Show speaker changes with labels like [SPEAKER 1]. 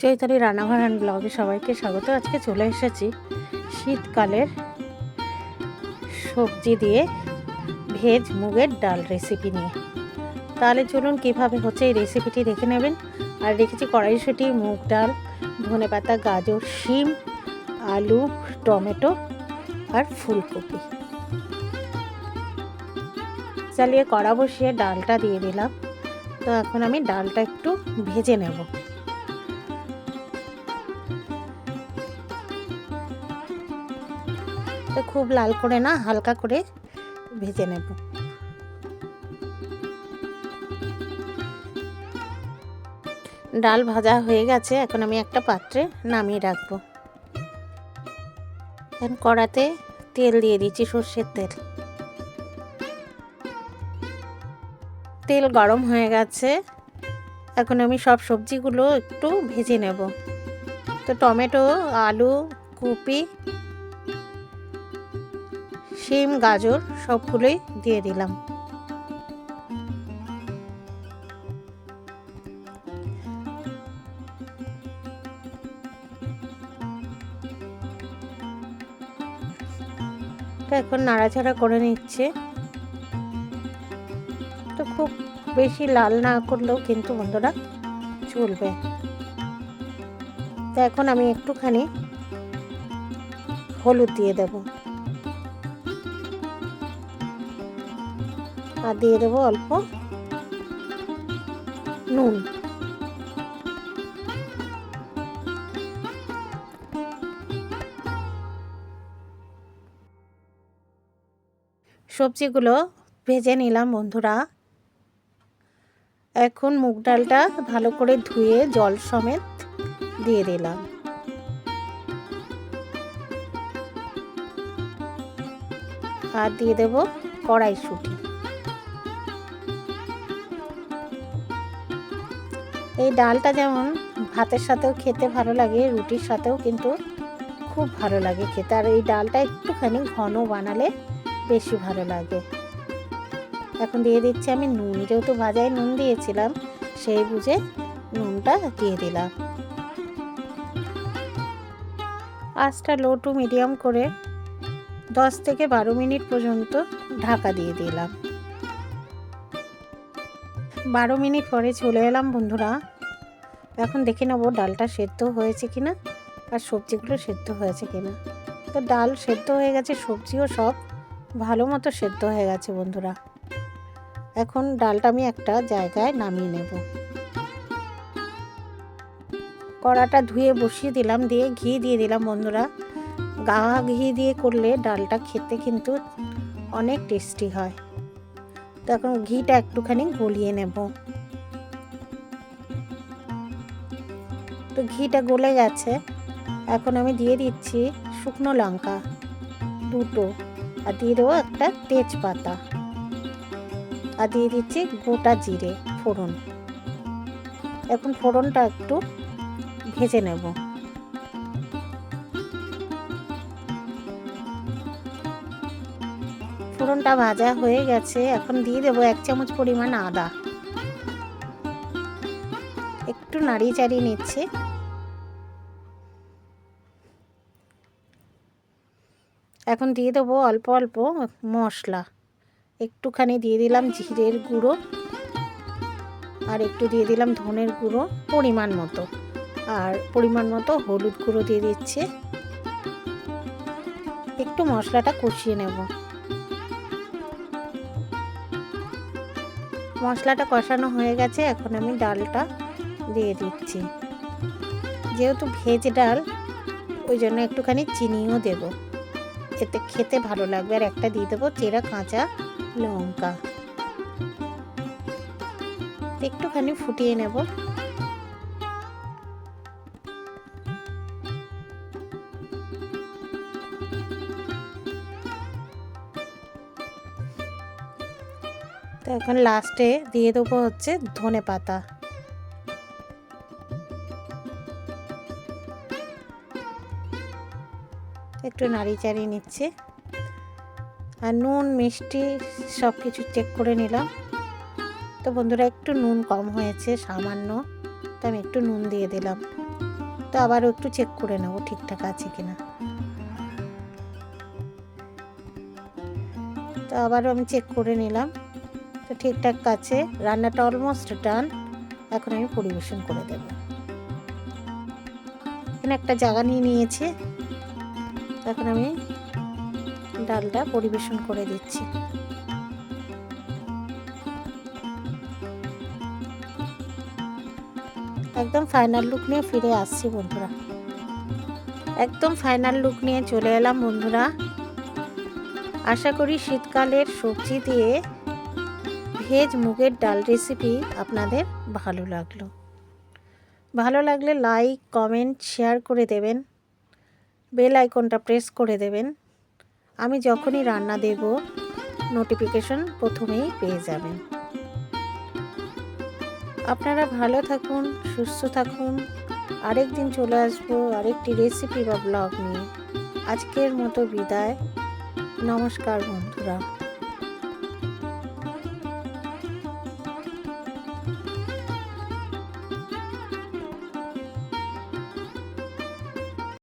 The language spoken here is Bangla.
[SPEAKER 1] চৈতালি রান্নাঘর অ্যান্ড ব্লগে সবাইকে স্বাগত। আজকে চলে এসেছি শীতকালের সবজি দিয়ে ভেজ মুগের ডাল রেসিপি নিয়ে। তাহলে চলুন কীভাবে হচ্ছে এই রেসিপিটি দেখে নেবেন। আর রেখেছি কড়াইশুঁটি, মুগ ডাল, ধনে পাতা, গাজর, শিম, আলু, টমেটো আর ফুলকপি। চালিয়ে কড়া বসিয়ে ডালটা দিয়ে দিলাম। তো এখন আমি ডালটা একটু ভেজে নেব। তো খুব লাল করে না, হালকা করে ভেজে নেব। ডাল ভাজা হয়ে গেছে, এখন আমি একটা পাত্রে নামিয়ে রাখব। এখন কড়াতে তেল দিয়ে দিচ্ছি সর্ষের তেল। তেল গরম হয়ে গেছে, এখন আমি সব সবজিগুলো একটু ভেজে নেব। তো টমেটো, আলু, কপি শিম, গাজর সবগুলোই দিয়ে দিলাম। এখন নাড়াচাড়া করে নিচ্ছে। তো খুব বেশি লাল না করলেও কিন্তু বন্ধুরা চলবে। তো এখন আমি একটুখানি হলুদ দিয়ে দেব। আর দিয়ে দেবো অল্প নুন। সবজিগুলো ভেজে নিলাম বন্ধুরা। এখন মুগ ডালটা ভালো করে ধুয়ে জল সমেত দিয়ে দিলাম। আর দিয়ে দেব কড়াইশুঁটি। এই ডালটা যেমন ভাতের সাথেও খেতে ভালো লাগে, রুটির সাথেও কিন্তু খুব ভালো লাগে খেতে। আর এই ডালটা একটুখানি ঘন বানালে বেশি ভালো লাগে। এখন দিয়ে দিচ্ছি আমি নুন, যেহেতু ভাজায় নুন দিয়েছিলাম, সেই বুঝে নুনটা দিয়ে দিলাম। আঁচটা লো টু মিডিয়াম করে দশ থেকে বারো মিনিট পর্যন্ত ঢাকা দিয়ে দিলাম। বারো মিনিট পরে চলে এলাম বন্ধুরা। এখন দেখে নেব ডালটা সেদ্ধ হয়েছে কি না আর সবজিগুলো সেদ্ধ হয়েছে কি না তো ডাল সেদ্ধ হয়ে গেছে, সবজিও সব ভালো মতো সেদ্ধ হয়ে গেছে বন্ধুরা। এখন ডালটা আমি একটা জায়গায় নামিয়ে নেব। কড়াটা ধুয়ে বসিয়ে দিলাম, দিয়ে ঘি দিয়ে দিলাম বন্ধুরা। গা ঘি দিয়ে করলে ডালটা খেতে কিন্তু অনেক টেস্টি হয়। তো এখন ঘিটা একটুখানি গলিয়ে নেব। তো ঘিটা গলে গেছে। এখন আমি দিয়ে দিচ্ছি শুকনো লঙ্কা দুটো আর দিয়ে দেবো একটা তেজপাতা। আর দিয়ে দিচ্ছি গোটা জিরে ফোড়ন। এখন ফোড়নটা একটু ভেজে নেব। ফোড়নটা ভাজা হয়ে গেছে, এখন দিয়ে দেবো এক চামচ পরিমাণ আদা। একটু নাড়িয়ে চাড়িয়ে নিচ্ছে। এখন দিয়ে দেবো অল্প অল্প মশলা। একটুখানি দিয়ে দিলাম জিরের গুঁড়ো আর একটু দিয়ে দিলাম ধনের গুঁড়ো পরিমাণ মতো। আর পরিমাণ মতো হলুদ গুঁড়ো দিয়ে দিচ্ছে। একটু মশলাটা কষিয়ে নেব। মশলাটা কষানো হয়ে গেছে, এখন আমি ডালটা দিয়ে দিচ্ছি। যেহেতু ভেজ ডাল, ওই জন্য একটুখানি চিনিও দেব। এতে খেতে ভালো লাগবে। আর একটা দিয়ে দেবো চেরা কাঁচা লঙ্কা। একটুখানি ফুটিয়ে নেব। তো এখন লাস্টে দিয়ে দেবো হচ্ছে ধনে পাতা। একটু নাড়ি চাড়িয়ে নিচ্ছে। আর নুন, মিষ্টি সব কিছু চেক করে নিলাম। তো বন্ধুরা, একটু নুন কম হয়েছে, সামান্য। তো আমি একটু নুন দিয়ে দিলাম। তো আবারও একটু চেক করে নেব ঠিকঠাক আছে কিনা। তো আবারও আমি চেক করে নিলাম। তো ঠিকঠাক কাছে রান্নাটা অলমোস্ট ডান এখন আমি পরিবেশন করে দেব। এখানে একটা জায়গা নিয়ে নিয়েছে। এখন আমি ডালটা পরিবেশন করে দিচ্ছি। একদম ফাইনাল লুক নিয়ে ফিরে আসছি বন্ধুরা। একদম ফাইনাল লুক নিয়ে চলে এলাম বন্ধুরা। আশা করি শীতকালের সবজি দিয়ে ভেজ মুগের ডাল রেসিপি আপনাদের ভালো লাগল। ভালো লাগলে লাইক কমেন্ট শেয়ার করে দেবেন। বেল আইকনটা প্রেস করে দেবেন। আমি যখনই রান্না দেব নোটিফিকেশন প্রথমেই পেয়ে যাবেন। আপনারা ভালো থাকুন, সুস্থ থাকুন। আরেক দিন চলে আসব আরেকটি রেসিপি বা ব্লগ নিয়ে। আজকের মতো বিদায়। নমস্কার বন্ধুরা।